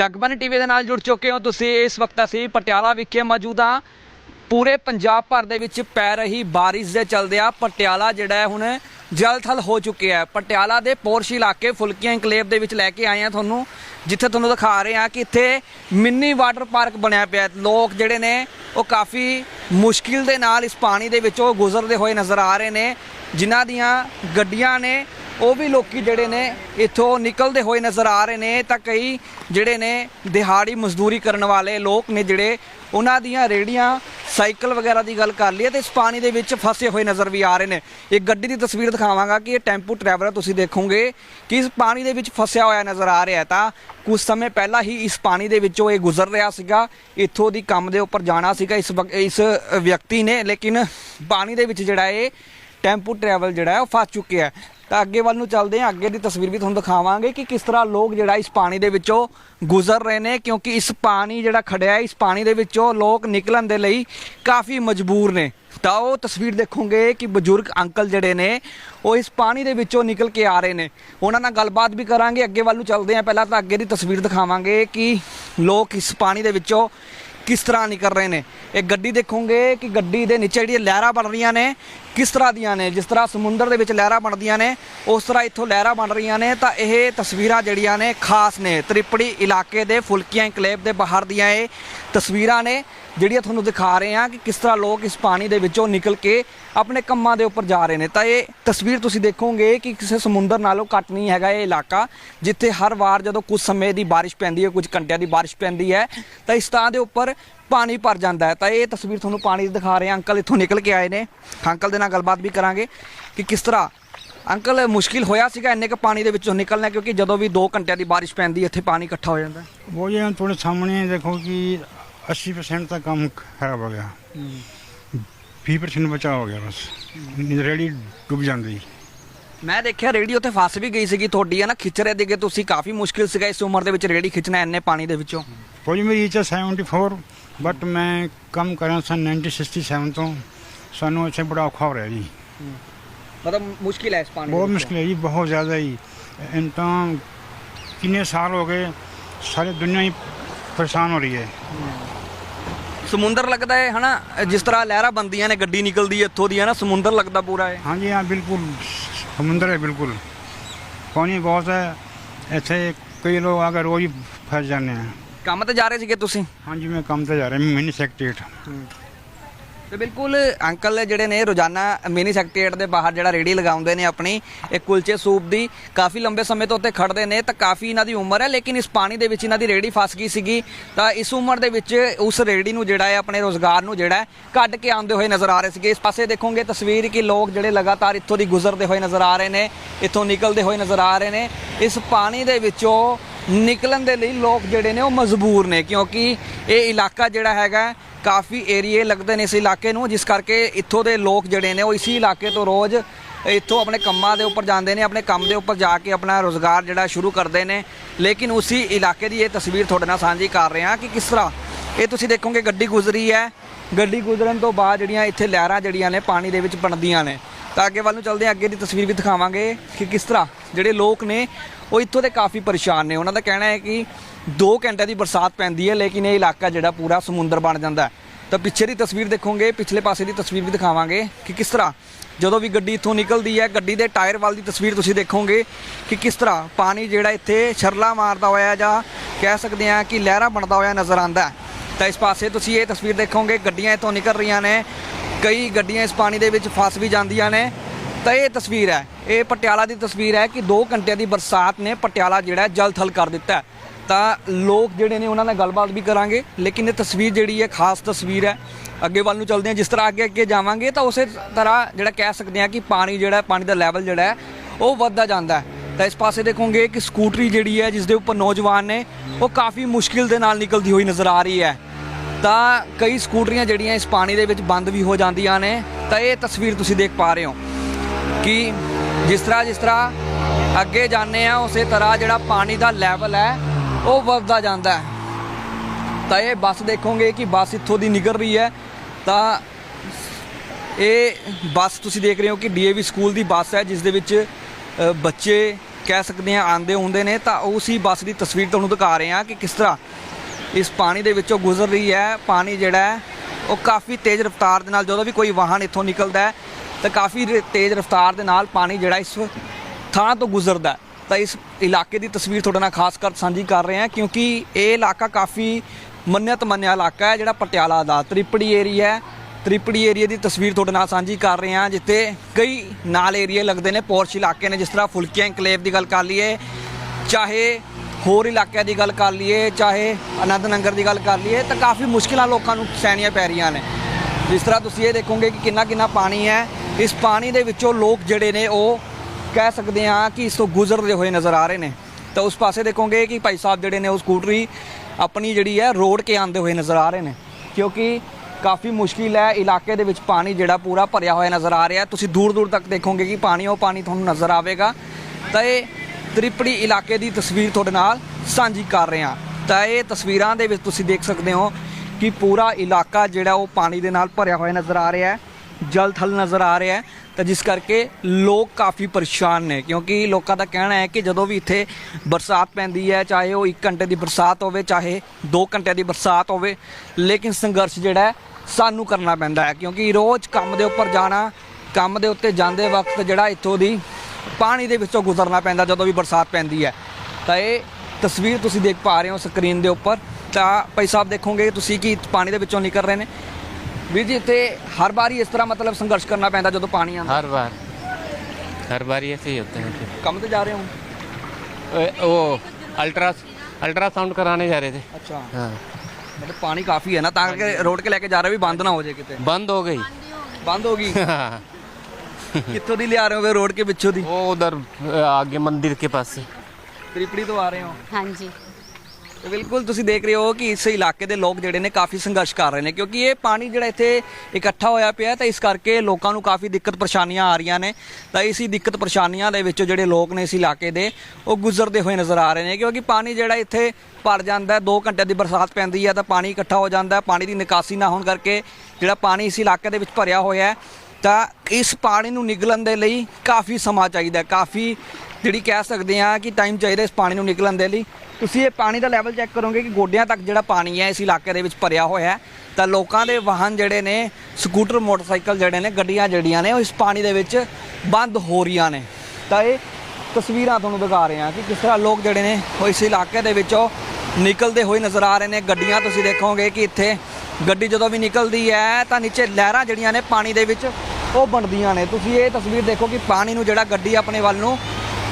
Jagbani TV ਦੇ ਨਾਲ ਜੁੜ ਚੁੱਕੇ ਹੋ। ਤੁਸੀਂ ਇਸ ਵਕਤ ਅਸੀਂ ਪਟਿਆਲਾ ਵਿਖੇ ਮੌਜੂਦ ਹਾਂ। ਪੂਰੇ ਪੰਜਾਬ ਭਰ ਦੇ ਵਿੱਚ ਪੈ ਰਹੀ ਬਾਰਿਸ਼ ਦੇ ਚਲਦਿਆਂ ਪਟਿਆਲਾ ਜਿਹੜਾ ਹੈ ਹੁਣ ਜਲਥਲ ਹੋ ਚੁੱਕਿਆ ਹੈ। ਪਟਿਆਲਾ ਦੇ ਪੋਰਸ਼ ਇਲਾਕੇ ਫੁਲਕੀਆਂ ਇਨਕਲੇਵ ਦੇ ਵਿੱਚ ਲੈ ਕੇ ਆਏ ਹਾਂ ਤੁਹਾਨੂੰ, ਜਿੱਥੇ ਤੁਹਾਨੂੰ ਦਿਖਾ ਰਹੇ ਹਾਂ ਕਿ ਇੱਥੇ ਮਿੰਨੀ ਵਾਟਰ ਪਾਰਕ ਬਣਿਆ ਪਿਆ ਲੋਕ ਜਿਹੜੇ ਨੇ, ਉਹ ਕਾਫੀ ਮੁਸ਼ਕਿਲ ਦੇ ਨਾਲ ਇਸ ਪਾਣੀ ਦੇ ਵਿੱਚੋਂ ਗੁਜ਼ਰਦੇ ਹੋਏ ਨਜ਼ਰ ਆ ਰਹੇ ਨੇ। ਜਿਨ੍ਹਾਂ ਦੀਆਂ ਗੱਡੀਆਂ ਨੇ ਉਹ ਵੀ ਲੋਕੀ ਜਿਹੜੇ ਨੇ ਇੱਥੋਂ ਨਿਕਲਦੇ ਹੋਏ ਨਜ਼ਰ ਆ ਰਹੇ ਨੇ, ਤਾਂ ਕਈ ਜਿਹੜੇ ਨੇ ਦਿਹਾੜੀ ਮਜ਼ਦੂਰੀ ਕਰਨ ਵਾਲੇ ਲੋਕ ਨੇ ਜਿਹੜੇ ਉਹਨਾਂ ਦੀਆਂ ਰੇੜੀਆਂ ਸਾਈਕਲ ਵਗੈਰਾ ਦੀ ਗੱਲ ਕਰ ਲਈਏ, ਤੇ ਇਸ ਪਾਣੀ ਦੇ ਵਿੱਚ ਫਸੇ ਹੋਏ ਨਜ਼ਰ ਵੀ ਆ ਰਹੇ ਨੇ। ਇੱਕ ਗੱਡੀ ਦੀ ਤਸਵੀਰ ਦਿਖਾਵਾਂਗਾ ਕਿ ਇਹ ਟੈਂਪੂ ਟਰੈਵਲਰ ਤੁਸੀਂ ਦੇਖੋਗੇ ਕਿ ਇਸ ਪਾਣੀ ਦੇ ਵਿੱਚ ਫਸਿਆ ਹੋਇਆ ਨਜ਼ਰ ਆ ਰਿਹਾ ਤਾਂ ਕੁਝ ਸਮੇਂ ਪਹਿਲਾਂ ਹੀ ਇਸ ਪਾਣੀ ਦੇ ਵਿੱਚੋਂ ਇਹ ਗੁਜ਼ਰ ਰਿਹਾ ਸੀਗਾ, ਇੱਥੋਂ ਦੀ ਕੰਮ ਦੇ ਉੱਪਰ ਜਾਣਾ ਸੀਗਾ ਇਸ ਵਕ- ਇਸ ਵਿਅਕਤੀ ਨੇ। ਲੇਕਿਨ ਪਾਣੀ ਦੇ ਵਿੱਚ ਜਿਹੜਾ ਇਹ ਟੈਂਪੂ ਟਰੈਵਲ ਜਿਹੜਾ ਹੈ ਉਹ ਫਸ ਚੁੱਕਿਆ ਹੈ ਤਾਂ ਅੱਗੇ ਵੱਲ ਨੂੰ ਚੱਲਦੇ ਹਾਂ, ਅੱਗੇ ਦੀ ਤਸਵੀਰ ਵੀ ਤੁਹਾਨੂੰ ਦਿਖਾਵਾਂਗੇ ਕਿ ਕਿਸ ਤਰ੍ਹਾਂ ਲੋਕ ਜਿਹੜਾ ਇਸ ਪਾਣੀ ਦੇ ਵਿੱਚੋਂ ਗੁਜ਼ਰ ਰਹੇ ਨੇ, ਕਿਉਂਕਿ ਇਸ ਪਾਣੀ ਜਿਹੜਾ ਖੜਿਆ ਹੈ, ਇਸ ਪਾਣੀ ਦੇ ਵਿੱਚੋਂ ਲੋਕ ਨਿਕਲਣ ਦੇ ਲਈ ਕਾਫੀ ਮਜਬੂਰ ਨੇ। ਤਾਂ ਉਹ ਤਸਵੀਰ ਦੇਖੋਗੇ ਕਿ ਬਜ਼ੁਰਗ ਅੰਕਲ ਜਿਹੜੇ ਨੇ, ਉਹ ਇਸ ਪਾਣੀ ਦੇ ਵਿੱਚੋਂ ਨਿਕਲ ਕੇ ਆ ਰਹੇ ਨੇ। ਉਹਨਾਂ ਨਾਲ ਗੱਲਬਾਤ ਵੀ ਕਰਾਂਗੇ, ਅੱਗੇ ਵੱਲ ਨੂੰ ਚੱਲਦੇ ਹਾਂ। ਪਹਿਲਾਂ ਤਾਂ ਅੱਗੇ ਦੀ ਤਸਵੀਰ ਦਿਖਾਵਾਂਗੇ ਕਿ ਲੋਕ ਇਸ ਪਾਣੀ ਦੇ ਵਿੱਚੋਂ ਕਿਸ ਤਰ੍ਹਾਂ ਨਿਕਲ ਰਹੇ ਨੇ? ਇਹ ਗੱਡੀ ਦੇਖੋਗੇ ਕਿ ਗੱਡੀ ਦੇ ਨੀਚੇ ਜਿਹੜੀਆਂ ਲਹਿਰਾਂ ਬਣ ਰਹੀਆਂ ਨੇ, ਕਿਸ ਤਰ੍ਹਾਂ ਦੀਆਂ ਨੇ? ਜਿਸ ਤਰ੍ਹਾਂ ਸਮੁੰਦਰ ਦੇ ਵਿੱਚ ਲਹਿਰਾਂ ਬਣਦੀਆਂ ਨੇ, ਉਸ ਤਰ੍ਹਾਂ ਇੱਥੋਂ ਲਹਿਰਾਂ ਬਣ ਰਹੀਆਂ ਨੇ, ਤਾਂ ਇਹ ਤਸਵੀਰਾਂ ਜਿਹੜੀਆਂ ਨੇ ਖਾਸ ਨੇ। ਤ੍ਰਿਪੜੀ ਇਲਾਕੇ ਦੇ ਫੁਲਕੀਆਂ ਇਨਕਲੇਵ ਦੇ ਬਾਹਰ ਦੀਆਂ ਇਹ ਤਸਵੀਰਾਂ ਨੇ। ਜਿਹੜੀਆਂ ਤੁਹਾਨੂੰ ਦਿਖਾ ਰਹੇ ਹਾਂ ਕਿ ਕਿਸ ਤਰ੍ਹਾਂ ਲੋਕ ਇਸ ਪਾਣੀ ਦੇ ਵਿੱਚੋਂ ਨਿਕਲ ਕੇ ਆਪਣੇ ਕੰਮਾਂ ਦੇ ਉੱਪਰ ਜਾ ਰਹੇ ਨੇ। ਤਾਂ ਇਹ ਤਸਵੀਰ ਤੁਸੀਂ ਦੇਖੋਗੇ ਕਿ ਕਿਸੇ ਸਮੁੰਦਰ ਨਾਲੋਂ ਘੱਟ ਨਹੀਂ ਹੈਗਾ ਇਹ ਇਲਾਕਾ, ਜਿੱਥੇ ਹਰ ਵਾਰ ਜਦੋਂ ਕੁਝ ਸਮੇਂ ਦੀ ਬਾਰਿਸ਼ ਪੈਂਦੀ ਹੈ, ਕੁਝ ਘੰਟਿਆਂ ਦੀ ਬਾਰਿਸ਼ ਪੈਂਦੀ ਹੈ, ਤਾਂ ਇਸ ਥਾਂ ਦੇ ਉੱਪਰ ਪਾਣੀ ਭਰ ਜਾਂਦਾ ਹੈ। ਤਾਂ ਇਹ ਤਸਵੀਰ ਤੁਹਾਨੂੰ ਪਾਣੀ ਦੀ ਦਿਖਾ ਰਹੇ ਅੰਕਲ ਇੱਥੋਂ ਨਿਕਲ ਕੇ ਆਏ ਨੇ। ਅੰਕਲ ਦੇ ਨਾਲ ਗੱਲਬਾਤ ਵੀ ਕਰਾਂਗੇ ਕਿ ਕਿਸ ਤਰ੍ਹਾਂ ਅੰਕਲ ਮੁਸ਼ਕਿਲ ਹੋਇਆ ਸੀਗਾ ਇੰਨੇ ਕ ਪਾਣੀ ਦੇ ਵਿੱਚੋਂ ਨਿਕਲਣਾ, ਕਿਉਂਕਿ ਜਦੋਂ ਵੀ 2 ਘੰਟਿਆਂ ਦੀ ਬਾਰਿਸ਼ ਪੈਂਦੀ ਇੱਥੇ ਪਾਣੀ ਇਕੱਠਾ ਹੋ ਜਾਂਦਾ। ਉਹ ਜੇ ਹੁਣ ਤੁਹਾਡੇ ਸਾਹਮਣੇ ਦੇਖੋ ਕਿ 80% ਤਾਂ ਕੰਮ ਖਰਾਬ ਹੋ ਗਿਆ। 20% ਬਚਾ ਹੋ ਗਿਆ ਬਸ। ਰੇੜੀ ਡੁੱਬ ਜਾਂਦੀ। ਮੈਂ ਦੇਖਿਆ ਰੇੜੀ ਉੱਥੇ ਫਸ ਵੀ ਗਈ ਸੀਗੀ। ਤੁਹਾਡੀ ਹੈ ਨਾ ਖਿੱਚ ਰਹੇ ਦੇਗੇ ਤੁਸੀਂ। ਕਾਫੀ ਮੁਸ਼ਕਿਲ ਸੀਗਾ ਇਸ ਉਮਰ ਦੇ ਵਿੱਚ ਰੇੜੀ ਖਿੱਚਣਾ ਐਨੇ ਪਾਣੀ ਦੇ ਵਿੱਚੋਂ। ਕੋਈ ਮੇਰੀ ਇੱਛਾ 74 ਬਟ ਮੈਂ ਕੰਮ ਕਰਾਂ ਸਨ 1967 ਤੋਂ। ਸਾਨੂੰ ਇੱਥੇ ਬੜਾ ਔਖਾ ਹੋ ਰਿਹਾ ਜੀ। ਮਤਲਬ ਮੁਸ਼ਕਿਲ ਹੈ ਇਸ ਪਾਣੀ ਬਹੁਤ ਮੁਸ਼ਕਿਲ ਹੈ ਜੀ ਬਹੁਤ ਜ਼ਿਆਦਾ ਹੀ ਇਨ ਤਾਂ ਕਿੰਨੇ ਸਾਲ ਹੋ ਗਏ ਸਾਰੀ ਦੁਨੀਆ ਹੀ ਪਰੇਸ਼ਾਨ ਹੋ ਰਹੀ ਹੈ। ਸਮੁੰਦਰ ਲੱਗਦਾ ਹੈ ਹਨਾ ਜਿਸ ਤਰ੍ਹਾਂ ਲਹਿਰਾਂ ਬੰਦੀਆਂ ਨੇ ਗੱਡੀ ਨਿਕਲਦੀ ਹੈ ਇੱਥੋਂ ਦੀ ਹੈ ਨਾ ਸਮੁੰਦਰ ਲੱਗਦਾ ਪੂਰਾ ਹੈ हाँ जी हाँ बिल्कुल समुंदर है बिल्कुल पानी बहुत है ऐसे कई लोग आकर रोज ही फंस जाने हैं ਕੰਮ ਤੇ ਜਾ ਰਹੇ ਸੀਗੇ ਤੁਸੀਂ हाँ जी मैं काम से जा रहा हूँ मिनी सेक्रेट ਤੇ ਬਿਲਕੁਲ ਅੰਕਲ ਜਿਹੜੇ ਨੇ ਰੋਜ਼ਾਨਾ ਮਿਨੀ ਸੈਕਟਰੀਏਟ ਦੇ ਬਾਹਰ ਜਿਹੜਾ ਰੇੜੀ ਲਗਾਉਂਦੇ ਨੇ ਆਪਣੀ, ਇਹ ਕੁਲਚੇ ਸੂਪ ਦੀ, ਕਾਫੀ ਲੰਬੇ ਸਮੇਂ ਤੋਂ ਉੱਤੇ ਖੜਦੇ ਨੇ, ਤਾਂ ਕਾਫੀ ਇਹਨਾਂ ਦੀ ਉਮਰ ਹੈ, ਲੇਕਿਨ ਇਸ ਪਾਣੀ ਦੇ ਵਿੱਚ ਇਹਨਾਂ ਦੀ ਰੇੜੀ ਫਸ ਗਈ ਸੀਗੀ, ਤਾਂ ਇਸ ਉਮਰ ਦੇ ਵਿੱਚ ਉਸ ਰੇੜੀ ਨੂੰ ਜਿਹੜਾ ਹੈ, ਆਪਣੇ ਰੋਜ਼ਗਾਰ ਨੂੰ ਜਿਹੜਾ ਕੱਢ ਕੇ ਆਉਂਦੇ ਹੋਏ ਨਜ਼ਰ ਆ ਰਹੇ ਸੀਗੇ। ਇਸ ਪਾਸੇ ਦੇਖੋਗੇ ਤਸਵੀਰ ਕਿ ਲੋਕ ਜਿਹੜੇ ਲਗਾਤਾਰ ਇੱਥੋਂ ਦੀ ਗੁਜ਼ਰਦੇ ਹੋਏ ਨਜ਼ਰ ਆ ਰਹੇ ਨੇ, ਇੱਥੋਂ ਨਿਕਲਦੇ ਹੋਏ ਨਜ਼ਰ ਆ ਰਹੇ ਨੇ। ਇਸ ਪਾਣੀ ਦੇ ਵਿੱਚੋਂ ਨਿਕਲਣ ਦੇ ਲਈ ਲੋਕ ਜਿਹੜੇ ਨੇ ਉਹ ਮਜਬੂਰ ਨੇ, ਕਿਉਂਕਿ ਇਹ ਇਲਾਕਾ ਜਿਹੜਾ ਹੈਗਾ ਕਾਫੀ ਏਰੀਏ ਲੱਗਦੇ ਨੇ ਇਸ ਇਲਾਕੇ ਨੂੰ, ਜਿਸ ਕਰਕੇ ਇੱਥੋਂ ਦੇ ਲੋਕ ਜਿਹੜੇ ਨੇ ਉਹ ਇਸੇ ਇਲਾਕੇ ਤੋਂ ਰੋਜ਼ ਇੱਥੋਂ ਆਪਣੇ ਕੰਮਾਂ ਦੇ ਉੱਪਰ ਜਾਂਦੇ ਨੇ, ਆਪਣੇ ਕੰਮ ਦੇ ਉੱਪਰ ਜਾ ਕੇ ਆਪਣਾ ਰੋਜ਼ਗਾਰ ਜਿਹੜਾ ਸ਼ੁਰੂ ਕਰਦੇ ਨੇ। ਲੇਕਿਨ ਉਸੇ ਇਲਾਕੇ ਦੀ ਇਹ ਤਸਵੀਰ ਤੁਹਾਡੇ ਨਾਲ ਸਾਂਝੀ ਕਰ ਰਹੇ ਹਾਂ ਕਿ ਕਿਸ ਤਰ੍ਹਾਂ ਇਹ ਤੁਸੀਂ ਦੇਖੋਗੇ ਗੱਡੀ ਗੁਜ਼ਰੀ ਹੈ। ਗੱਡੀ ਗੁਜ਼ਰਨ ਤੋਂ ਬਾਅਦ ਜਿਹੜੀਆਂ ਇੱਥੇ ਲਹਿਰਾਂ ਜਿਹੜੀਆਂ ਨੇ ਪਾਣੀ ਦੇ ਵਿੱਚ ਬਣਦੀਆਂ ਨੇ। ਤਾਂ ਅੱਗੇ ਵੱਲ ਨੂੰ ਚੱਲਦੇ ਹਾਂ, ਅੱਗੇ ਦੀ ਤਸਵੀਰ ਵੀ ਦਿਖਾਵਾਂਗੇ ਕਿ ਕਿਸ ਤਰ੍ਹਾਂ ਜਿਹੜੇ ਲੋਕ ਨੇ ਉਹ ਇੱਥੋਂ ਦੇ ਕਾਫੀ ਪਰੇਸ਼ਾਨ ਨੇ। ਉਹਨਾਂ ਦਾ ਕਹਿਣਾ ਹੈ ਕਿ 2 ਘੰਟੇ ਦੀ ਬਰਸਾਤ ਪੈਂਦੀ ਹੈ, ਲੇਕਿਨ ਇਹ ਇਲਾਕਾ ਜਿਹੜਾ ਪੂਰਾ ਸਮੁੰਦਰ ਬਣ ਜਾਂਦਾ ਹੈ। ਤਾਂ ਪਿੱਛੇ ਦੀ ਤਸਵੀਰ ਦੇਖੋਗੇ, ਪਿਛਲੇ ਪਾਸੇ ਦੀ ਤਸਵੀਰ ਵੀ ਦਿਖਾਵਾਂਗੇ ਕਿ ਕਿਸ ਤਰ੍ਹਾਂ ਜਦੋਂ ਵੀ ਗੱਡੀ ਇੱਥੋਂ ਨਿਕਲਦੀ ਹੈ, ਗੱਡੀ ਦੇ ਟਾਇਰ ਵੱਲ ਦੀ ਤਸਵੀਰ ਤੁਸੀਂ ਦੇਖੋਗੇ ਕਿ ਕਿਸ ਤਰ੍ਹਾਂ ਪਾਣੀ ਜਿਹੜਾ ਇੱਥੇ ਛਰਲਾ ਮਾਰਦਾ ਹੋਇਆ ਜਾਂ ਕਹਿ ਸਕਦੇ ਹਾਂ ਕਿ ਲਹਿਰਾਂ ਬਣਦਾ ਹੋਇਆ ਨਜ਼ਰ ਆਉਂਦਾ ਹੈ। ਤਾਂ ਇਸ ਪਾਸੇ ਤੁਸੀਂ ਇਹ ਤਸਵੀਰ ਦੇਖੋਗੇ, ਗੱਡੀਆਂ ਇੱਥੋਂ ਨਿਕਲ ਰਹੀਆਂ ਨੇ, ਕਈ ਗੱਡੀਆਂ ਇਸ ਪਾਣੀ ਦੇ ਵਿੱਚ ਫਸ ਵੀ ਜਾਂਦੀਆਂ ਨੇ। ਤਾਂ ਇਹ ਤਸਵੀਰ ਹੈ, ਇਹ ਪਟਿਆਲਾ ਦੀ ਤਸਵੀਰ ਹੈ ਕਿ 2 ਘੰਟਿਆਂ ਦੀ ਬਰਸਾਤ ਨੇ ਪਟਿਆਲਾ ਜਿਹੜਾ ਜਲ ਥਲ ਕਰ ਦਿੱਤਾ ਹੈ। ਤਾਂ ਲੋਕ ਜਿਹੜੇ ਨੇ ਉਹਨਾਂ ਨਾਲ ਗੱਲਬਾਤ ਵੀ ਕਰਾਂਗੇ, ਲੇਕਿਨ ਇਹ ਤਸਵੀਰ ਜਿਹੜੀ ਹੈ, ਖਾਸ ਤਸਵੀਰ ਹੈ। ਅੱਗੇ ਵੱਲ ਨੂੰ ਚੱਲਦੇ ਹਾਂ। ਜਿਸ ਤਰ੍ਹਾਂ ਅੱਗੇ ਅੱਗੇ ਜਾਵਾਂਗੇ, ਤਾਂ ਉਸੇ ਤਰ੍ਹਾਂ ਜਿਹੜਾ ਕਹਿ ਸਕਦੇ ਹਾਂ ਕਿ ਪਾਣੀ ਜਿਹੜਾ ਪਾਣੀ ਦਾ ਲੈਵਲ ਜਿਹੜਾ ਹੈ, ਉਹ ਵੱਧਦਾ ਜਾਂਦਾ ਹੈ। ਤਾਂ ਇਸ ਪਾਸੇ ਦੇਖੋਗੇ ਕਿ ਸਕੂਟਰੀ ਜਿਹੜੀ ਹੈ ਜਿਸ ਦੇ ਉੱਪਰ ਨੌਜਵਾਨ ਨੇ, ਉਹ ਕਾਫੀ ਮੁਸ਼ਕਿਲ ਦੇ ਨਾਲ ਨਿਕਲਦੀ ਹੋਈ ਨਜ਼ਰ ਆ ਰਹੀ ਹੈ। ਤਾਂ ਕਈ ਸਕੂਟਰੀਆਂ ਜਿਹੜੀਆਂ ਇਸ ਪਾਣੀ ਦੇ ਵਿੱਚ ਬੰਦ ਵੀ ਹੋ ਜਾਂਦੀਆਂ ਨੇ, ਤਾਂ ਇਹ ਤਸਵੀਰ ਤੁਸੀਂ ਦੇਖ ਪਾ ਰਹੇ ਹੋ ਕਿ ਜਿਸ ਤਰ੍ਹਾਂ ਜਿਸ ਤਰ੍ਹਾਂ ਅੱਗੇ ਜਾਂਦੇ ਆ ਉਸੇ ਤਰ੍ਹਾਂ ਜਿਹੜਾ ਪਾਣੀ ਦਾ ਲੈਵਲ ਹੈ ਉਹ ਵੱਧਦਾ ਜਾਂਦਾ ਹੈ। ਤਾਂ ਇਹ ਬੱਸ ਦੇਖੋਗੇ ਕਿ ਬੱਸ ਇੱਥੋਂ ਦੀ ਨਿਕਲ ਰਹੀ ਹੈ। ਤਾਂ ਇਹ ਬੱਸ ਤੁਸੀਂ ਦੇਖ ਰਹੇ ਹੋ ਕਿ ਡੀਏਵੀ ਸਕੂਲ ਦੀ ਬੱਸ ਹੈ, ਜਿਸ ਦੇ ਵਿੱਚ ਬੱਚੇ ਕਹਿ ਸਕਦੇ ਆ ਆਂਦੇ ਹੁੰਦੇ ਨੇ। ਤਾਂ ਉਸੇ ਬੱਸ ਦੀ ਤਸਵੀਰ ਤੁਹਾਨੂੰ ਦਿਖਾ ਰਹੇ ਹਾਂ ਕਿ ਕਿਸ ਤਰ੍ਹਾਂ ਇਸ ਪਾਣੀ ਦੇ ਵਿੱਚੋਂ ਗੁਜ਼ਰ ਰਹੀ ਹੈ। ਪਾਣੀ ਜਿਹੜਾ ਹੈ, ਉਹ ਕਾਫੀ ਤੇਜ਼ ਰਫ਼ਤਾਰ ਦੇ ਨਾਲ, ਜਦੋਂ ਵੀ ਕੋਈ ਵਾਹਨ ਇੱਥੋਂ ਨਿਕਲਦਾ ਹੈ, ਤਾਂ ਕਾਫੀ ਰ- ਤੇਜ਼ ਰਫ਼ਤਾਰ ਦੇ ਨਾਲ ਪਾਣੀ ਜਿਹੜਾ ਇਸ ਥਾਂ ਤੋਂ ਗੁਜ਼ਰਦਾ ਹੈ। ਤਾਂ ਇਸ ਇਲਾਕੇ ਦੀ ਤਸਵੀਰ ਤੁਹਾਡੇ ਨਾਲ ਖਾਸ ਕਰ ਸਾਂਝੀ ਕਰ ਰਹੇ ਹਾਂ, ਕਿਉਂਕਿ ਇਹ ਇਲਾਕਾ ਕਾਫੀ ਮੰਨਤ ਮੰਨਿਆ ਇਲਾਕਾ ਹੈ, ਜਿਹੜਾ ਪਟਿਆਲਾ ਦਾ ਤ੍ਰਿਪੜੀ ਏਰੀਆ ਹੈ। ਤ੍ਰਿਪੜੀ ਏਰੀਆ ਦੀ ਤਸਵੀਰ ਤੁਹਾਡੇ ਨਾਲ ਸਾਂਝੀ ਕਰ ਰਹੇ ਹਾਂ, ਜਿੱਥੇ ਕਈ ਨਾਲ ਏਰੀਏ ਲੱਗਦੇ ਨੇ, ਪੌਰਸ਼ ਇਲਾਕੇ ਨੇ, ਜਿਸ ਤਰ੍ਹਾਂ ਫੁਲਕੀਆਂ ਇਨਕਲੇਵ ਦੀ ਗੱਲ ਕਰ ਲਈਏ, ਚਾਹੇ ਹੋਰ ਇਲਾਕਿਆਂ ਦੀ ਗੱਲ ਕਰ ਲਈਏ, ਚਾਹੇ ਆਨੰਦ ਨਗਰ ਦੀ ਗੱਲ ਕਰ ਲਈਏ, ਤਾਂ ਕਾਫੀ ਮੁਸ਼ਕਿਲਾਂ ਲੋਕਾਂ ਨੂੰ ਸਹਿਣੀਆਂ ਪੈ ਰਹੀਆਂ ਨੇ। ਜਿਸ ਤਰ੍ਹਾਂ ਤੁਸੀਂ ਇਹ ਦੇਖੋਗੇ ਕਿ ਕਿੰਨਾ ਕਿੰਨਾ ਪਾਣੀ ਹੈ, ਇਸ ਪਾਣੀ ਦੇ ਵਿੱਚੋਂ ਲੋਕ ਜਿਹੜੇ ਨੇ ਉਹ ਕਹਿ ਸਕਦੇ ਹਾਂ ਕਿ ਇਸ ਤੋਂ ਗੁਜ਼ਰਦੇ ਹੋਏ ਨਜ਼ਰ ਆ ਰਹੇ ਨੇ। ਤਾਂ ਉਸ ਪਾਸੇ ਦੇਖੋਗੇ ਕਿ ਭਾਈ ਸਾਹਿਬ ਜਿਹੜੇ ਨੇ ਉਹ ਸਕੂਟਰੀ ਆਪਣੀ ਜਿਹੜੀ ਹੈ ਰੋਡ ਕੇ ਆਉਂਦੇ ਹੋਏ ਨਜ਼ਰ ਆ ਰਹੇ ਨੇ। ਕਿਉਂਕਿ ਕਾਫੀ ਮੁਸ਼ਕਿਲ ਹੈ ਇਲਾਕੇ ਦੇ ਵਿੱਚ ਪਾਣੀ ਜਿਹੜਾ ਪੂਰਾ ਭਰਿਆ ਹੋਇਆ ਨਜ਼ਰ ਆ ਰਿਹਾ। ਤੁਸੀਂ ਦੂਰ ਦੂਰ ਤੱਕ ਦੇਖੋਗੇ ਕਿ ਪਾਣੀ ਉਹ ਪਾਣੀ ਤੁਹਾਨੂੰ ਨਜ਼ਰ ਆਵੇਗਾ। ਤਾਂ ਇਹ ਤ੍ਰਿਪੜੀ ਇਲਾਕੇ ਦੀ ਤਸਵੀਰ ਤੁਹਾਡੇ ਨਾਲ ਸਾਂਝੀ ਕਰ ਰਹੇ ਹਾਂ। ਤਾਂ ਇਹ ਤਸਵੀਰਾਂ ਦੇ ਵਿੱਚ ਤੁਸੀਂ ਦੇਖ ਸਕਦੇ ਹੋ ਕਿ ਪੂਰਾ ਇਲਾਕਾ ਜਿਹੜਾ ਉਹ ਪਾਣੀ ਦੇ ਨਾਲ ਭਰਿਆ ਹੋਇਆ ਨਜ਼ਰ ਆ ਰਿਹਾ ਹੈ। ਜਲ ਥਲ ਨਜ਼ਰ ਆ ਰਿਹਾ ਹੈ। ਤਾਂ ਜਿਸ ਕਰਕੇ ਲੋਕ ਕਾਫੀ ਪਰੇਸ਼ਾਨ ਨੇ, ਕਿਉਂਕਿ ਲੋਕਾਂ ਦਾ ਕਹਿਣਾ ਹੈ ਕਿ ਜਦੋਂ ਵੀ ਇੱਥੇ ਬਰਸਾਤ ਪੈਂਦੀ ਹੈ, ਚਾਹੇ ਉਹ 1 ਘੰਟੇ ਦੀ ਬਰਸਾਤ ਹੋਵੇ, ਚਾਹੇ 2 ਘੰਟੇ ਦੀ ਬਰਸਾਤ ਹੋਵੇ, ਲੇਕਿਨ ਸੰਘਰਸ਼ ਜਿਹੜਾ ਹੈ, ਸਾਨੂੰ ਕਰਨਾ ਪੈਂਦਾ ਹੈ, ਕਿਉਂਕਿ ਰੋਜ਼ ਕੰਮ ਦੇ ਉੱਪਰ ਜਾਣਾ, ਕੰਮ ਦੇ ਉੱਤੇ ਜਾਂਦੇ ਵਕਤ ਜਿਹੜਾ ਇੱਥੋਂ ਦੀ ਪਾਣੀ ਦੇ ਵਿੱਚੋਂ ਗੁਜ਼ਰਨਾ ਪੈਂਦਾ ਜਦੋਂ ਵੀ ਬਰਸਾਤ ਪੈਂਦੀ ਹੈ। ਤਾਂ ਇਹ ਤਸਵੀਰ ਤੁਸੀਂ ਦੇਖ ਪਾ ਰਹੇ ਹੋ ਸਕਰੀਨ ਦੇ ਉੱਪਰ। ਤਾਂ ਭਾਈ ਸਾਹਿਬ, ਦੇਖੋਗੇ ਤੁਸੀਂ ਕਿ ਪਾਣੀ ਦੇ ਵਿੱਚੋਂ ਨਿਕਲ ਰਹੇ ਨੇ। ਵੀਰ ਜੀ ਇੱਥੇ ਹਰ ਵਾਰੀ ਇਸ ਤਰ੍ਹਾਂ ਮਤਲਬ ਸੰਘਰਸ਼ ਕਰਨਾ ਪੈਂਦਾ ਜਦੋਂ ਪਾਣੀ ਆਉਂਦਾ हर बार हर बार ही ऐसे ही होते हैं फिर ਕੰਮ ਤੇ ਜਾ ਰਹੇ ਹੋ ए, वो अल्ट्रा अल्ट्रासाउंड कराने जा रहे थे ਅੱਛਾ हाँ ਮਤਲਬ ਪਾਣੀ ਕਾਫੀ ਹੈ ਨਾ ਤਾਂ ਕਰਕੇ ਰੋਡ ਕੇ ਲੈ ਕੇ ਜਾ ਰਹੇ ਵੀ ਬੰਦ ਨਾ ਹੋ ਜਾਏ ਕਿਤੇ बंद हो गई ਬੰਦ ਹੋ ਗਈ ਕਿੱਥੋਂ ਦੀ ਲਿਆ ਰਹੇ ਹੋ ਫਿਰ ਰੋਡ ਕੇ ਪਿੱਛੋਂ ਦੀ वो उधर अ, आगे मंदिर के पास से ਤ੍ਰਿਪੜੀ ਤੋਂ ਆ ਰਹੇ ਹੋ ਹਾਂਜੀ ਤੇ ਬਿਲਕੁਲ ਤੁਸੀਂ ਦੇਖ ਰਹੇ ਹੋ ਕਿ ਇਸ ਇਲਾਕੇ ਦੇ ਲੋਕ ਜਿਹੜੇ ਨੇ ਕਾਫੀ ਸੰਘਰਸ਼ ਕਰ ਰਹੇ ਨੇ, ਕਿਉਂਕਿ ਇਹ ਪਾਣੀ ਜਿਹੜਾ ਇੱਥੇ ਇਕੱਠਾ ਹੋਇਆ ਪਿਆ ਤਾਂ ਇਸ ਕਰਕੇ ਲੋਕਾਂ ਨੂੰ ਕਾਫੀ ਦਿੱਕਤ ਪਰੇਸ਼ਾਨੀਆਂ ਆ ਰਹੀਆਂ ਨੇ। ਤਾਂ ਇਸੀ ਦਿੱਕਤ ਪਰੇਸ਼ਾਨੀਆਂ ਦੇ ਵਿੱਚੋਂ ਜਿਹੜੇ ਲੋਕ ਨੇ ਇਸ ਇਲਾਕੇ ਦੇ, ਉਹ ਗੁਜ਼ਰਦੇ ਹੋਏ ਨਜ਼ਰ ਆ ਰਹੇ ਨੇ, ਕਿਉਂਕਿ ਪਾਣੀ ਜਿਹੜਾ ਇੱਥੇ ਭਰ ਜਾਂਦਾ ਹੈ 2 ਘੰਟੇ ਦੀ ਬਰਸਾਤ ਪੈਂਦੀ ਹੈ, ਤਾਂ ਪਾਣੀ ਇਕੱਠਾ ਹੋ ਜਾਂਦਾ ਹੈ, ਪਾਣੀ ਦੀ ਨਿਕਾਸੀ ਨਾ ਹੋਣ ਕਰਕੇ ਜਿਹੜਾ ਪਾਣੀ ਇਸ ਇਲਾਕੇ ਦੇ ਵਿੱਚ ਭਰਿਆ ਹੋਇਆ ਹੈ ਤਾਂ ਇਸ ਪਾਣੀ ਨੂੰ ਨਿਕਲਣ ਦੇ ਲਈ ਕਾਫੀ ਸਮਾਂ ਚਾਹੀਦਾ ਕਾਫੀ ਜਿਹੜੀ ਕਹਿ ਸਕਦੇ ਆ ਕਿ ਟਾਈਮ ਚਾਹੀਦਾ ਇਸ ਪਾਣੀ ਨੂੰ ਨਿਕਲਣ ਦੇ ਲਈ। ਤੁਸੀਂ ਇਹ ਪਾਣੀ ਦਾ ਲੈਵਲ ਚੈੱਕ ਕਰੋਗੇ ਕਿ ਗੋਡਿਆਂ ਤੱਕ ਜਿਹੜਾ ਪਾਣੀ ਹੈ ਇਸ ਇਲਾਕੇ ਦੇ ਵਿੱਚ ਭਰਿਆ ਹੋਇਆ ਹੈ। ਤਾਂ ਲੋਕਾਂ ਦੇ ਵਾਹਨ ਜਿਹੜੇ ਨੇ, ਸਕੂਟਰ, ਮੋਟਰਸਾਈਕਲ ਜਿਹੜੇ ਨੇ, ਗੱਡੀਆਂ ਜਿਹੜੀਆਂ ਨੇ, ਉਹ ਇਸ ਪਾਣੀ ਦੇ ਵਿੱਚ ਬੰਦ ਹੋ ਰਹੀਆਂ ਨੇ। ਤਾਂ ਇਹ ਤਸਵੀਰਾਂ ਤੁਹਾਨੂੰ ਦਿਖਾ ਰਹੇ ਹਾਂ ਕਿ ਕਿਸ ਤਰ੍ਹਾਂ ਲੋਕ ਜਿਹੜੇ ਨੇ, ਉਹ ਇਸ ਇਲਾਕੇ ਦੇ ਵਿੱਚੋਂ ਨਿਕਲਦੇ ਹੋਏ ਨਜ਼ਰ ਆ ਰਹੇ ਨੇ। ਗੱਡੀਆਂ ਤੁਸੀਂ ਦੇਖੋਗੇ ਕਿ ਇੱਥੇ ਗੱਡੀ ਜਦੋਂ ਵੀ ਨਿਕਲਦੀ ਹੈ ਤਾਂ ਨੀਚੇ ਲਹਿਰਾਂ ਜਿਹੜੀਆਂ ਨੇ ਪਾਣੀ ਦੇ ਵਿੱਚ ਉਹ ਬਣਦੀਆਂ ਨੇ। ਤੁਸੀਂ ਇਹ ਤਸਵੀਰ ਦੇਖੋ ਕਿ ਪਾਣੀ ਨੂੰ ਜਿਹੜਾ ਗੱਡੀ ਆਪਣੇ ਵੱਲ ਨੂੰ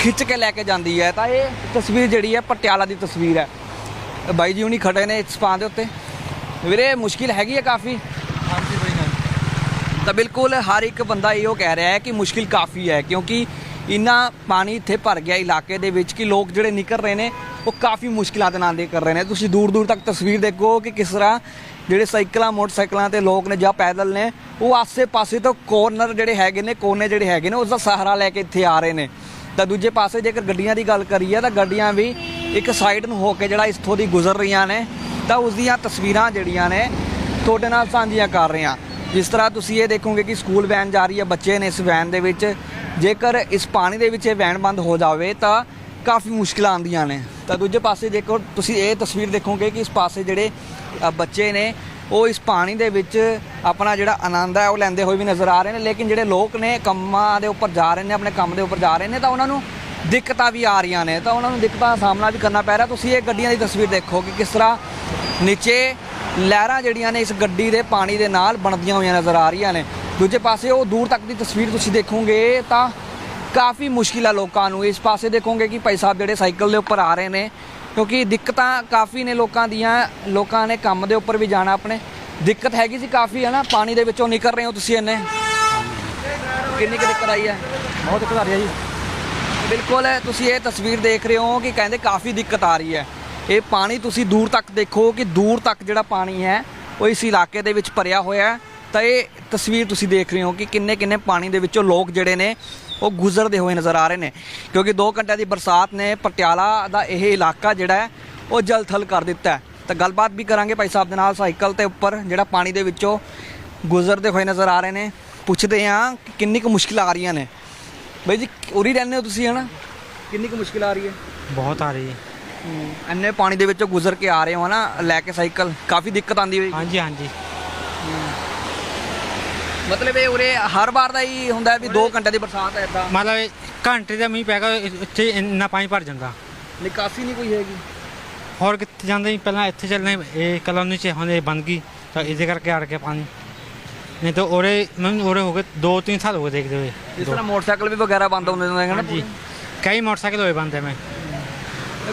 ਖਿੱਚ ਕੇ ਲੈ ਕੇ ਜਾਂਦੀ ਹੈ ਤਾਂ ਇਹ ਤਸਵੀਰ ਜਿਹੜੀ ਹੈ ਪਟਿਆਲਾ ਦੀ ਤਸਵੀਰ ਹੈ। ਬਾਈ ਜੀ ਹੁਣੀ ਖੜੇ ਨੇ ਇਸ ਪਾਂ ਦੇ ਉੱਤੇ। ਵੀਰੇ ਮੁਸ਼ਕਿਲ ਹੈਗੀ ਹੈ ਕਾਫੀ? ਤਾਂ ਬਿਲਕੁਲ ਹਰ ਇੱਕ ਬੰਦਾ ਇਹੋ ਕਹਿ ਰਿਹਾ ਹੈ ਕਿ ਮੁਸ਼ਕਿਲ ਕਾਫੀ ਹੈ ਕਿਉਂਕਿ ਇੰਨਾ ਪਾਣੀ ਇੱਥੇ ਭਰ ਗਿਆ ਇਲਾਕੇ ਦੇ ਵਿੱਚ ਕਿ ਲੋਕ ਜਿਹੜੇ ਨਿਕਲ ਰਹੇ ਨੇ ਉਹ ਕਾਫੀ ਮੁਸ਼ਕਿਲਾਂ ਦੇ ਨਾਲ ਦੇ ਕਰ ਰਹੇ ਨੇ। ਤੁਸੀਂ ਦੂਰ ਦੂਰ ਤੱਕ ਤਸਵੀਰ ਦੇਖੋ ਕਿ ਕਿਸ ਤਰ੍ਹਾਂ ਜਿਹੜੇ ਸਾਈਕਲਾਂ, ਮੋਟਰਸਾਈਕਲਾਂ ਤੇ ਲੋਕ ਨੇ ਜਾਂ ਪੈਦਲ ਨੇ, ਉਹ ਆਸੇ-ਪਾਸੇ ਤੋਂ ਕੋਰਨਰ ਜਿਹੜੇ ਹੈਗੇ ਨੇ, ਕੋਨੇ ਜਿਹੜੇ ਹੈਗੇ ਨੇ, ਉਸ ਦਾ ਸਹਾਰਾ ਲੈ ਕੇ ਇੱਥੇ ਆ ਰਹੇ ਨੇ। ਤਾਂ ਦੂਜੇ ਪਾਸੇ ਜੇਕਰ ਗੱਡੀਆਂ ਦੀ ਗੱਲ ਕਰੀਏ, ਤਾਂ ਗੱਡੀਆਂ ਵੀ ਇੱਕ ਸਾਈਡ ਨੂੰ ਹੋ ਕੇ ਜਿਹੜਾ ਇੱਥੋਂ ਦੀ ਗੁਜ਼ਰ ਰਹੀਆਂ ਨੇ, ਤਾਂ ਉਸ ਦੀਆਂ ਤਸਵੀਰਾਂ ਜਿਹੜੀਆਂ ਨੇ, ਤੁਹਾਡੇ ਨਾਲ ਸਾਂਝੀਆਂ ਕਰ ਰਹੇ ਹਾਂ। ਜਿਸ ਤਰ੍ਹਾਂ ਤੁਸੀਂ ਇਹ ਦੇਖੋਗੇ ਕਿ ਸਕੂਲ ਵੈਨ ਜਾ ਰਹੀ ਹੈ, ਬੱਚੇ ਨੇ ਇਸ ਵੈਨ ਦੇ ਵਿੱਚ। ਜੇਕਰ ਇਸ ਪਾਣੀ ਦੇ ਵਿੱਚ ਇਹ ਵੈਨ ਬੰਦ ਹੋ ਜਾਵੇ, ਤਾਂ ਕਾਫੀ ਮੁਸ਼ਕਿਲਾਂ ਆਉਂਦੀਆਂ ਨੇ। ਤਾਂ ਦੂਜੇ ਪਾਸੇ ਦੇਖੋ, ਤੁਸੀਂ ਇਹ ਤਸਵੀਰ ਦੇਖੋਗੇ ਕਿ ਇਸ ਪਾਸੇ ਜਿਹੜੇ ਬੱਚੇ ਨੇ, ਉਹ ਇਸ ਪਾਣੀ ਦੇ ਵਿੱਚ ਆਪਣਾ ਜਿਹੜਾ ਆਨੰਦ ਹੈ, ਉਹ ਲੈਂਦੇ ਹੋਏ ਵੀ ਨਜ਼ਰ ਆ ਰਹੇ ਨੇ। ਲੇਕਿਨ ਜਿਹੜੇ ਲੋਕ ਨੇ, ਕੰਮਾਂ ਦੇ ਉੱਪਰ ਜਾ ਰਹੇ ਨੇ, ਆਪਣੇ ਕੰਮ ਦੇ ਉੱਪਰ ਜਾ ਰਹੇ ਨੇ, ਤਾਂ ਉਹਨਾਂ ਨੂੰ ਦਿੱਕਤਾਂ ਵੀ ਆ ਰਹੀਆਂ ਨੇ। ਤਾਂ ਉਹਨਾਂ ਨੂੰ ਦਿੱਕਤਾਂ ਦਾ ਸਾਹਮਣਾ ਵੀ ਕਰਨਾ ਪੈ ਰਿਹਾ। ਤੁਸੀਂ ਇਹ ਗੱਡੀਆਂ ਦੀ ਤਸਵੀਰ ਦੇਖੋ ਕਿ ਕਿਸ ਤਰ੍ਹਾਂ ਨੀਚੇ ਲਹਿਰਾਂ ਜਿਹੜੀਆਂ ਨੇ, ਇਸ ਗੱਡੀ ਦੇ ਪਾਣੀ ਦੇ ਨਾਲ ਬਣਦੀਆਂ ਹੋਈਆਂ ਨਜ਼ਰ ਆ ਰਹੀਆਂ ਨੇ। ਦੂਜੇ ਪਾਸੇ ਉਹ ਦੂਰ ਤੱਕ ਦੀ ਤਸਵੀਰ ਤੁਸੀਂ ਦੇਖੋਗੇ, ਤਾਂ ਕਾਫੀ ਮੁਸ਼ਕਿਲ ਆ ਲੋਕਾਂ ਨੂੰ। ਇਸ ਪਾਸੇ ਦੇਖੋਗੇ ਕਿ ਭਾਈ ਸਾਹਿਬ ਜਿਹੜੇ ਸਾਈਕਲ ਦੇ ਉੱਪਰ ਆ ਰਹੇ ਨੇ ਕਿਉਂਕਿ ਦਿੱਕਤਾਂ ਕਾਫੀ ਨੇ ਲੋਕਾਂ ਦੀਆਂ ਲੋਕਾਂ ਨੇ ਕੰਮ ਦੇ ਉੱਪਰ ਵੀ ਜਾਣਾ ਆਪਣੇ। ਦਿੱਕਤ ਹੈਗੀ ਸੀ ਕਾਫੀ ਹੈ ਨਾ ਪਾਣੀ ਦੇ ਵਿੱਚੋਂ ਨਿਕਲ ਰਹੇ ਹੋ ਤੁਸੀਂ ਇੰਨੇ। ਕਿੰਨੀ ਕੁ ਦਿੱਕਤ ਆਈ ਹੈ? ਬਹੁਤ ਦਿੱਕਤ ਆ ਰਹੀ ਹੈ ਜੀ। ਬਿਲਕੁਲ ਤੁਸੀਂ ਇਹ ਤਸਵੀਰ ਦੇਖ ਰਹੇ ਹੋ ਕਿ ਕਹਿੰਦੇ ਕਾਫੀ ਦਿੱਕਤ ਆ ਰਹੀ ਹੈ। ਇਹ ਪਾਣੀ ਤੁਸੀਂ ਦੂਰ ਤੱਕ ਦੇਖੋ ਕਿ ਦੂਰ ਤੱਕ ਜਿਹੜਾ ਪਾਣੀ ਹੈ ਉਹ ਇਸ ਇਲਾਕੇ ਦੇ ਵਿੱਚ ਭਰਿਆ ਹੋਇਆ ਹੈ। ਤਾਂ ਇਹ ਤਸਵੀਰ ਤੁਸੀਂ ਦੇਖ ਰਹੇ ਹੋ ਕਿ ਕਿੰਨੇ ਕਿੰਨੇ ਪਾਣੀ ਦੇ ਵਿੱਚੋਂ ਲੋਕ ਜਿਹੜੇ ਨੇ ਉਹ ਗੁਜ਼ਰਦੇ ਹੋਏ ਨਜ਼ਰ ਆ ਰਹੇ ਨੇ। ਕਿਉਂਕਿ 2 ਘੰਟਿਆਂ ਦੀ ਬਰਸਾਤ ਨੇ ਪਟਿਆਲਾ ਦਾ ਇਹ ਇਲਾਕਾ ਜਿਹੜਾ ਉਹ ਜਲ ਥਲ ਕਰ ਦਿੱਤਾ ਹੈ। ਤਾਂ ਗੱਲਬਾਤ ਵੀ ਕਰਾਂਗੇ ਭਾਈ ਸਾਹਿਬ ਦੇ ਨਾਲ ਸਾਈਕਲ ਤੇ ਉੱਪਰ ਜਿਹੜਾ ਪਾਣੀ ਦੇ ਵਿੱਚੋਂ ਗੁਜ਼ਰਦੇ ਹੋਏ ਨਜ਼ਰ ਆ ਰਹੇ ਨੇ। ਪੁੱਛਦੇ ਆ ਕਿ ਕਿੰਨੀ ਕੁ ਮੁਸ਼ਕਿਲ ਆ ਰਹੀਆਂ ਨੇ। ਬਈ ਜੀ ਉਰੀ ਰਹਿੰਦੇ ਹੋ ਤੁਸੀਂ ਹਨਾ? ਕਿੰਨੀ ਕੁ ਮੁਸ਼ਕਿਲ ਆ ਰਹੀ ਹੈ? ਬਹੁਤ ਆ ਰਹੀ ਹੈ। ਅੰਨੇ ਪਾਣੀ ਦੇ ਵਿੱਚੋਂ ਗੁਜ਼ਰ ਕੇ ਆ ਰਹੇ ਹੋ ਨਾ ਲੈ ਕੇ ਸਾਈਕਲ ਕਾਫੀ ਦਿੱਕਤ ਆਂਦੀ ਹੋਈ ਹਾਂਜੀ ਹਾਂਜੀ। ਮਤਲਬ ਇਹ ਉਰੇ ਹਰ ਵਾਰ ਦਾ ਹੀ ਹੁੰਦਾ ਵੀ 2 ਘੰਟੇ ਦੀ ਬਰਸਾਤ ਹੈ ਇਦਾਂ। ਮਤਲਬ ਘੰਟੇ ਦਾ ਮੀਂਹ ਪੈ ਗਿਆ ਇੱਥੇ ਇੰਨਾ ਪਾਣੀ ਭਰ ਜਾਂਦਾ। ਨਿਕਾਸੀ ਨਹੀਂ ਕੋਈ ਹੈਗੀ। ਹੋਰ ਕਿੱਥੇ ਜਾਂਦੇ ਸੀ? ਪਹਿਲਾਂ ਇੱਥੇ ਚੱਲਣੇ ਇਹ ਕਲੋਨੀ ਚ ਹੁਣ ਇਹ ਗਈ ਤਾਂ ਇਹਦੇ ਕਰਕੇ ਅੜ ਗਿਆ ਪਾਣੀ। ਨਹੀਂ ਤਾਂ ਉਰੇ ਮੈਨੂੰ ਉਰੇ ਹੋ ਗਏ 2-3 ਸਾਲ ਹੋ ਗਏ ਦੇਖਦੇ ਹੋਏ। ਇਸ ਤਰ੍ਹਾਂ ਮੋਟਰਸਾਈਕਲ ਵੀ ਵਗੈਰਾ ਬੰਦ ਹੁੰਦੇ ਨੇ ਹਨਾ ਜੀ ਕਈ ਮੋਟਰਸਾਈਕਲ ਹੋਏ ਬੰਦ ਹੈ ਮੈਂ।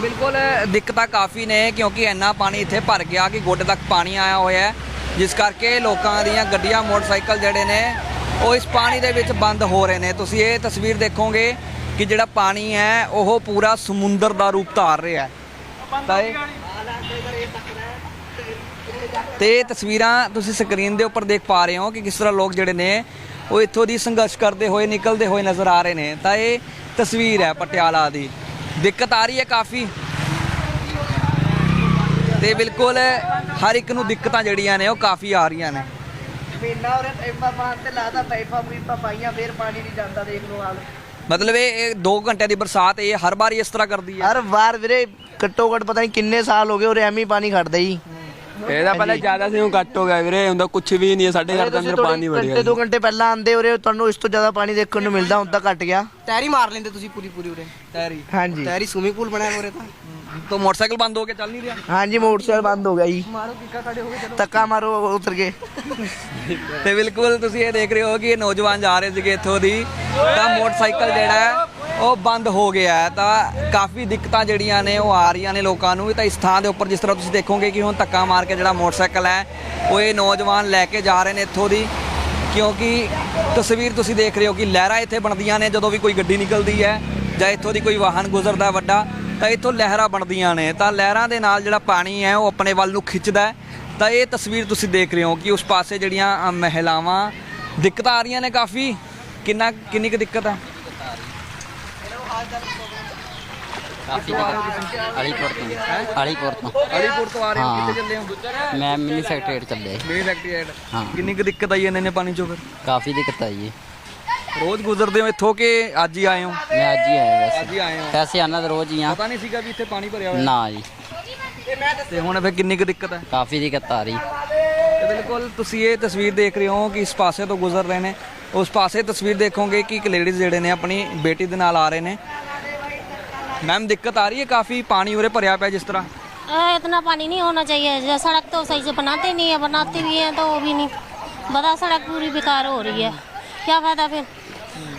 ਬਿਲਕੁਲ ਦਿੱਕਤਾਂ ਕਾਫੀ ਨੇ ਕਿਉਂਕਿ ਇੰਨਾ ਪਾਣੀ ਇੱਥੇ ਭਰ ਗਿਆ ਕਿ ਗੋਡੇ ਤੱਕ ਪਾਣੀ ਆਇਆ ਹੋਇਆ ਹੈ। ਜਿਸ ਕਰਕੇ ਲੋਕਾਂ ਦੀਆਂ ਗੱਡੀਆਂ, ਮੋਟਰਸਾਈਕਲ ਜਿਹੜੇ ਨੇ, ਉਹ ਇਸ ਪਾਣੀ ਦੇ ਵਿੱਚ ਬੰਦ ਹੋ ਰਹੇ ਨੇ। ਤੁਸੀਂ ਇਹ ਤਸਵੀਰ ਦੇਖੋਗੇ ਕਿ ਜਿਹੜਾ ਪਾਣੀ ਹੈ, ਉਹ ਪੂਰਾ ਸਮੁੰਦਰ ਦਾ ਰੂਪ ਧਾਰ ਰਿਹਾ ਹੈ। ਤਾਂ ਇਹ ਤੇ ਇਹ ਤਸਵੀਰਾਂ ਤੁਸੀਂ ਸਕਰੀਨ ਦੇ ਉੱਪਰ ਦੇਖ ਪਾ ਰਹੇ ਹੋ ਕਿ ਕਿਸ ਤਰ੍ਹਾਂ ਲੋਕ ਜਿਹੜੇ ਨੇ, ਉਹ ਇੱਥੋਂ ਦੀ ਸੰਘਰਸ਼ ਕਰਦੇ ਹੋਏ, ਨਿਕਲਦੇ ਹੋਏ ਨਜ਼ਰ ਆ ਰਹੇ ਨੇ। ਤਾਂ ਇਹ ਤਸਵੀਰ ਹੈ ਪਟਿਆਲਾ ਦੀ। ਦਿੱਕਤ ਆ ਰਹੀ ਹੈ ਕਾਫੀ। ਤੇ ਬਿਲਕੁਲ ਹਰ ਇੱਕ ਨੂੰ ਦਿੱਕਤਾਂ ਜਿਹੜੀਆਂ ਨੇ ਉਹ ਕਾਫੀ ਆ ਰਹੀਆਂ ਨੇ। ਮਹੀਨਾ ਉਹਨੇ ਟਾਈਪਾਂ ਪਾਣ ਤੇ ਲਾਦਾ ਪਾਈਪਾਂ ਪੂਈਪਾਂ ਪਾਈਆਂ ਫੇਰ ਪਾਣੀ ਨਹੀਂ ਜਾਂਦਾ ਦੇਖ ਲਓ ਹਾਲ। ਮਤਲਬ ਇਹ 2 ਘੰਟਿਆਂ ਦੀ ਬਰਸਾਤ ਇਹ ਹਰ ਵਾਰ ਇਸ ਤਰ੍ਹਾਂ ਕਰਦੀ ਹੈ। ਹਰ ਵਾਰ ਵੀਰੇ ਘੱਟੋ ਘੱਟ ਪਤਾ ਨਹੀਂ ਕਿੰਨੇ ਸਾਲ ਹੋ ਗਏ ਉਰੇ ਐਵੇਂ ਹੀ ਪਾਣੀ ਖੜਦਾ ਜੀ। ਇਹਦਾ ਪਹਿਲਾਂ ਜ਼ਿਆਦਾ ਸੀ ਹੁਣ ਘੱਟ ਹੋ ਗਿਆ ਵੀਰੇ ਹੁੰਦਾ ਕੁਝ ਵੀ ਨਹੀਂ ਹੈ ਸਾਡੇ ਘਰ ਦੇ ਅੰਦਰ ਪਾਣੀ ਵੜ ਘੰਟੇ ਗਿਆ ਦੋ ਘੰਟੇ ਪਹਿਲਾਂ ਆਂਦੇ ਉਰੇ ਤੁਹਾਨੂੰ ਇਸ ਤੋਂ ਜ਼ਿਆਦਾ ਪਾਣੀ ਦੇਖਣ ਨੂੰ ਮਿਲਦਾ ਹੁਣ ਤਾਂ ਘਟ ਗਿਆ। ਤੈਰੀ ਮਾਰ ਲੈਂਦੇ ਤੁਸੀਂ ਪੂਰੀ ਪੂਰੀ ਉਰੇ। ਤੈਰੀ। ਹਾਂਜੀ। ਤੈਰੀ ਸਵਿਮਿੰਗ ਪੂਲ ਬਣਾਇਆ ਉਰੇ ਤਾਂ। ਤਾਂ ਮੋਟਰਸਾਈਕਲ ਬੰਦ ਹੋ ਕੇ ਚੱਲ ਨਹੀਂ ਰਿਹਾ? ਹਾਂਜੀ ਮੋਟਰਸਾਈਕਲ ਬੰਦ ਹੋ ਗਿਆ ਜੀ। ਧੱਕਾ ਮਾਰੋ ਉਤਰ ਕੇ ਤੇ ਬਿਲਕੁਲ ਤੁਸੀਂ ਇਹ ਦੇਖ ਰਹੇ ਹੋ ਕਿ ਇਹ ਨੌਜਵਾਨ ਜਾ ਰਹੇ ਸੀਗੇ ਇੱਥੋਂ ਦੀ। ਤਾਂ ਮੋਟਰਸਾਈਕਲ ਜਿਹੜਾ ਹੈ ਉਹ ਬੰਦ ਹੋ ਗਿਆ ਹੈ, ਤਾਂ ਕਾਫੀ ਦਿੱਕਤਾਂ ਜਿਹੜੀਆਂ ਨੇ ਉਹ ਆ ਰਹੀਆਂ ਨੇ ਲੋਕਾਂ ਨੂੰ ਤਾਂ ਇਸ ਥਾਂ ਦੇ ਉੱਪਰ ਜਿਸ ਤਰ੍ਹਾਂ ਤੁਸੀਂ ਦੇਖੋਗੇ ਕਿ ਹੁਣ ਧੱਕਾ ਮਾਰ ਕੇ ਜਿਹੜਾ ਮੋਟਰਸਾਈਕਲ ਹੈ, ਉਹ ਇਹ ਨੌਜਵਾਨ ਲੈ ਕੇ ਜਾ ਰਹੇ ਨੇ ਇੱਥੋਂ ਦੀ। ਕਿਉਂਕਿ ਤਸਵੀਰ ਤੁਸੀਂ ਦੇਖ ਰਹੇ ਹੋ ਕਿ ਲਹਿਰਾਂ ਇੱਥੇ ਬਣਦੀਆਂ ਨੇ, ਜਦੋਂ ਵੀ ਕੋਈ ਗੱਡੀ ਨਿਕਲਦੀ ਹੈ ਜਾਂ ਇੱਥੋਂ ਦੀ ਕੋਈ ਵਾਹਨ ਗੁਜ਼ਰਦਾ ਵੱਡਾ, ਤਾਂ ਇੱਥੋਂ ਲਹਿਰਾਂ ਬਣਦੀਆਂ ਨੇ। ਤਾਂ ਲਹਿਰਾਂ ਦੇ ਨਾਲ ਜਿਹੜਾ ਪਾਣੀ ਹੈ, ਉਹ ਆਪਣੇ ਵੱਲ ਨੂੰ ਖਿੱਚਦਾ ਤਾਂ ਇਹ ਤਸਵੀਰ ਤੁਸੀਂ ਦੇਖ ਰਹੇ ਹੋ ਕਿ ਉਸ ਪਾਸੇ ਜਿਹੜੀਆਂ ਮਹਿਲਾਵਾਂ, ਦਿੱਕਤਾਂ ਆ ਰਹੀਆਂ ਨੇ ਕਾਫੀ। ਕਿੰਨਾ, ਕਿੰਨੀ ਕੁ ਦਿੱਕਤ ਹੈ ਕਾਫੀ ਅਲੀਪੁਰ ਤੋਂ ਅਲੀਪੁਰ ਤੋਂ। ਅਲੀਪੁਰ ਤੋਂ। ਆ ਰਹੇ ਹੋ। ਕਿੱਥੇ ਚੱਲੇ ਹੋ? ਮੈਂ ਮਿਨੀ ਸੈਕਟਰੀਏਟ ਚੱਲੇ। ਮੇਰੀ ਫੈਕਟਰੀ ਹਾਂ। ਕਿੰਨੀ ਕੁ ਦਿੱਕਤ ਆਈ ਇਹਨਾਂ ਨੇ ਪਾਣੀ ਚੋਂ ਫਿਰ? ਕਾਫੀ ਦਿੱਕਤ ਆਈ ਹੈ ਰੋਜ਼ ਗੁਜ਼ਰਦੇ ਹੋ ਇੱਥੋਂ ਕਿ ਅੱਜ ਹੀ ਆਏ ਹੋ? ਮੈਂ ਅੱਜ ਹੀ ਆਇਆ ਅੱਜ ਵੈਸੇ ਹੀ ਆਏ ਹੋ। ਵੈਸੇ ਆਨਾ ਤਾਂ ਰੋਜ਼ ਹੀ ਆ। ਪਤਾ ਨਹੀਂ ਸੀਗਾ ਵੀ ਇੱਥੇ ਪਾਣੀ ਭਰਿਆ ਹੋਇਆ। ਨਾ ਜੀ। ਤੇ ਹੁਣ ਫਿਰ ਕਿੰਨੀ ਕੁ ਦਿੱਕਤ ਹੈ ਕਾਫੀ ਦਿੱਕਤ ਆ ਰਹੀ। ਤੇ ਬਿਲਕੁਲ ਤੁਸੀਂ ਇਹ ਤਸਵੀਰ ਦੇਖ ਰਹੇ ਹੋ ਕਿ ਇਸ ਪਾਸੇ ਤੋਂ ਗੁਜ਼ਰ ਰਹੇ ਨੇ। ਉਸ ਪਾਸੇ ਤਸਵੀਰ ਦੇਖੋਗੇ ਕਿ ਇੱਕ ਲੇਡੀਜ਼ ਜਿਹੜੇ ਨੇ ਆਪਣੀ ਬੇਟੀ ਦੇ ਨਾਲ ਆ ਰਹੇ ਨੇ ਮੈਮ ਦਿੱਕਤ ਆ ਰਹੀ ਹੈ ਕਾਫੀ ਪਾਣੀ ਉਰੇ ਭਰਿਆ ਪਿਆ ਜਿਸ ਤਰ੍ਹਾਂ अ, इतना पानी नहीं होना चाहिए जो सड़क तो सही से बनाते नहीं है बनाते भी हैं तो वो भी नहीं बड़ा सड़क पूरी बेकार हो रही है क्या फायदा फिर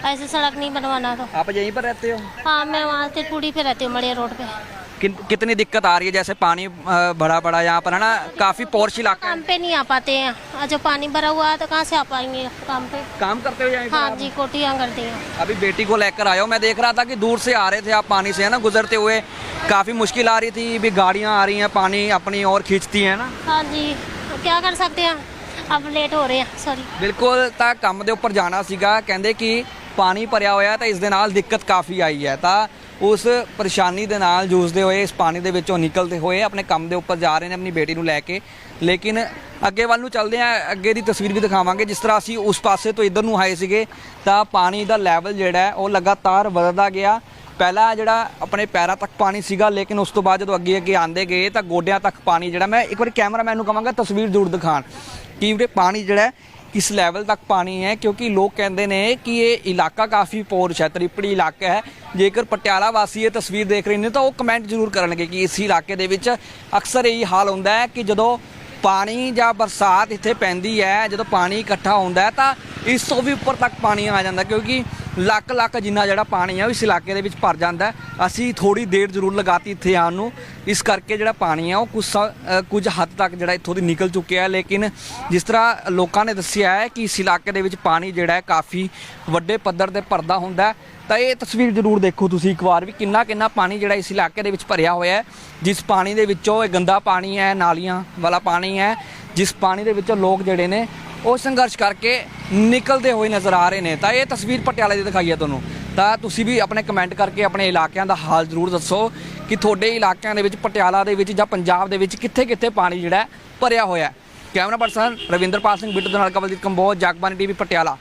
ऐसे सड़क नहीं बनवाना तो आप यहीं पर रहते हो हाँ मैं वहाँ त्रिपुरी पे रहती हूँ मड़िया रोड पे किन, कितनी दिक्कत आ रही है जैसे पानी अ, भरा पड़ा यहाँ पर है ना काफी पोर्श इलाका है काम पे नहीं आ पाते हैं और जो पानी भरा हुआ है तो कहाँ से आ पाएंगे काम पे काम करते हो यहीं पर हाँ आप? जी कोटियाँ करती हैं अभी बेटी को लेकर आए हो मैं देख रहा था कि दूर से आ रहे थे आप पानी से है ना गुजरते हुए काफी मुश्किल आ रही थी भी गाड़ियाँ आ रही हैं पानी अपनी ओर खींचती हैं ना हाँ जी तो क्या कर सकते हैं अब लेट हो रहे हैं सॉरी ਬਿਲਕੁਲ ਤਾਂ ਕੰਮ ਦੇ ਉੱਪਰ ਜਾਣਾ ਸੀਗਾ ਕਹਿੰਦੇ ਕਿ ਪਾਣੀ ਭਰਿਆ ਹੋਇਆ ਤਾਂ ਇਸ ਦੇ ਨਾਲ ਦਿੱਕਤ ਕਾਫੀ ਆਈ ਹੈ ਤਾਂ ਉਸ ਪਰੇਸ਼ਾਨੀ ਦੇ ਨਾਲ ਜੂਝਦੇ ਹੋਏ, ਇਸ ਪਾਣੀ ਦੇ ਵਿੱਚੋਂ ਨਿਕਲਦੇ ਹੋਏ ਆਪਣੇ ਕੰਮ ਦੇ ਉੱਪਰ ਜਾ ਰਹੇ ਨੇ ਆਪਣੀ ਬੇਟੀ ਨੂੰ ਲੈ ਕੇ। ਲੇਕਿਨ ਅੱਗੇ ਵੱਲ ਨੂੰ ਚੱਲਦੇ ਆ, ਅੱਗੇ ਦੀ ਤਸਵੀਰ ਵੀ ਦਿਖਾਵਾਂਗੇ। ਜਿਸ ਤਰ੍ਹਾਂ ਅਸੀਂ ਉਸ ਪਾਸੇ ਤੋਂ ਇੱਧਰ ਨੂੰ ਆਏ ਸੀਗੇ, ਤਾਂ ਪਾਣੀ ਦਾ ਲੈਵਲ ਜਿਹੜਾ ਉਹ ਲਗਾਤਾਰ ਵਧਦਾ ਗਿਆ। ਪਹਿਲਾਂ ਜਿਹੜਾ ਆਪਣੇ ਪੈਰਾਂ ਤੱਕ ਪਾਣੀ ਸੀਗਾ, ਲੇਕਿਨ ਉਸ ਤੋਂ ਬਾਅਦ ਜਦੋਂ ਅੱਗੇ ਅੱਗੇ ਆਂਦੇ ਗਏ, ਤਾਂ ਗੋਡਿਆਂ ਤੱਕ ਪਾਣੀ ਜਿਹੜਾ, ਮੈਂ ਇੱਕ ਵਾਰੀ ਕੈਮਰਾਮੈਨ ਨੂੰ ਕਹਾਂਗਾ ਤਸਵੀਰ ਜ਼ਰੂਰ ਦਿਖਾਣ ਕਿ ਵੀਰੇ, ਪਾਣੀ ਜਿਹੜਾ ਹੈ, ਕਿਸ ਲੈਵਲ ਤੱਕ ਪਾਣੀ ਹੈ ਕਿਉਂਕਿ ਲੋਕ ਕਹਿੰਦੇ ਨੇ ਕਿ ਇਹ ਇਲਾਕਾ ਕਾਫੀ ਪੋਰਸ਼ ਹੈ ਤ੍ਰਿਪੜੀ ਇਲਾਕਾ ਹੈ। ਜੇਕਰ ਪਟਿਆਲਾ ਵਾਸੀ ਇਹ ਤਸਵੀਰ ਦੇਖ ਰਹੇ ਨੇ ਤਾਂ ਉਹ ਕਮੈਂਟ ਜ਼ਰੂਰ ਕਰਨਗੇ ਕਿ ਇਸ ਇਲਾਕੇ ਦੇ ਵਿੱਚ ਅਕਸਰ ਇਹੀ ਹਾਲ ਹੁੰਦਾ ਹੈ ਕਿ ਜਦੋਂ ਪਾਣੀ ਜਾਂ ਬਰਸਾਤ ਇੱਥੇ ਪੈਂਦੀ ਹੈ ਜਦੋਂ ਪਾਣੀ ਇਕੱਠਾ ਹੁੰਦਾ ਹੈ ਤਾਂ ਇਸ ਤੋਂ ਵੀ ਉੱਪਰ ਤੱਕ ਪਾਣੀ ਆ ਜਾਂਦਾ ਕਿਉਂਕਿ ਲੱਖ ਲੱਖ ਜਿੰਨਾ ਜਿਹੜਾ ਪਾਣੀ ਆ ਉਹ ਇਸ ਇਲਾਕੇ ਦੇ ਵਿੱਚ ਭਰ ਜਾਂਦਾ। ਅਸੀਂ ਥੋੜੀ ਦੇਰ ਜ਼ਰੂਰ ਲਗਾਤੀ ਇੱਥੇ ਆਉਣ ਨੂੰ। ਇਸ ਕਰਕੇ ਜਿਹੜਾ ਪਾਣੀ ਆ ਉਹ ਕੁਝ ਸ- ਕੁਝ ਹੱਦ ਤੱਕ ਜਿਹੜਾ ਇੱਥੋਂ ਦੀ ਨਿਕਲ ਚੁੱਕਿਆ ਹੈ। ਲੇਕਿਨ ਜਿਸ ਤਰ੍ਹਾਂ ਲੋਕਾਂ ਨੇ ਦੱਸਿਆ ਹੈ ਕਿ ਇਸ ਇਲਾਕੇ ਦੇ ਵਿੱਚ ਪਾਣੀ ਜਿਹੜਾ ਹੈ ਕਾਫੀ ਵੱਡੇ ਪੱਧਰ ਤੇ ਭਰਦਾ ਹੁੰਦਾ ਤਾਂ ਇਹ ਤਸਵੀਰ ਜ਼ਰੂਰ ਦੇਖੋ ਤੁਸੀਂ ਇੱਕ ਵਾਰ ਵੀ ਕਿੰਨਾ ਕਿੰਨਾ ਪਾਣੀ ਜਿਹੜਾ ਇਸ ਇਲਾਕੇ ਦੇ ਵਿੱਚ ਭਰਿਆ ਹੋਇਆ ਹੈ। ਜਿਸ ਪਾਣੀ ਦੇ ਵਿੱਚੋਂ ਇਹ ਗੰਦਾ ਪਾਣੀ ਹੈ, ਨਾਲੀਆਂ ਵਾਲਾ ਪਾਣੀ ਹੈ, ਜਿਸ ਪਾਣੀ ਦੇ ਵਿੱਚੋਂ ਲੋਕ ਜਿਹੜੇ ਨੇ ਉਹ ਸੰਘਰਸ਼ ਕਰਕੇ ਨਿਕਲਦੇ ਹੋਏ ਨਜ਼ਰ ਆ ਰਹੇ ਨੇ। ਤਾਂ ਇਹ ਤਸਵੀਰ ਪਟਿਆਲੇ ਦੀ ਦਿਖਾਈ ਹੈ ਤੁਹਾਨੂੰ। ਤਾਂ ਤੁਸੀਂ ਵੀ ਆਪਣੇ ਕਮੈਂਟ ਕਰਕੇ ਆਪਣੇ ਇਲਾਕਿਆਂ ਦਾ ਹਾਲ ਜ਼ਰੂਰ ਦੱਸੋ ਕਿ ਤੁਹਾਡੇ ਇਲਾਕਿਆਂ ਦੇ ਵਿੱਚ, ਪਟਿਆਲਾ ਦੇ ਵਿੱਚ ਜਾਂ ਪੰਜਾਬ ਦੇ ਵਿੱਚ ਕਿੱਥੇ-ਕਿੱਥੇ ਪਾਣੀ ਜਿਹੜਾ ਭਰਿਆ ਹੋਇਆ ਹੈ। ਕੈਮਰਾ ਪਰਸਨ ਰਵਿੰਦਰਪਾਲ ਸਿੰਘ ਬਿੱਟੂ ਦੇ ਨਾਲ ਕਵਲਜੀਤ ਕੰਬੋਜ ਜਗਬਾਨੀ ਟੀਵੀ, ਪਟਿਆਲਾ।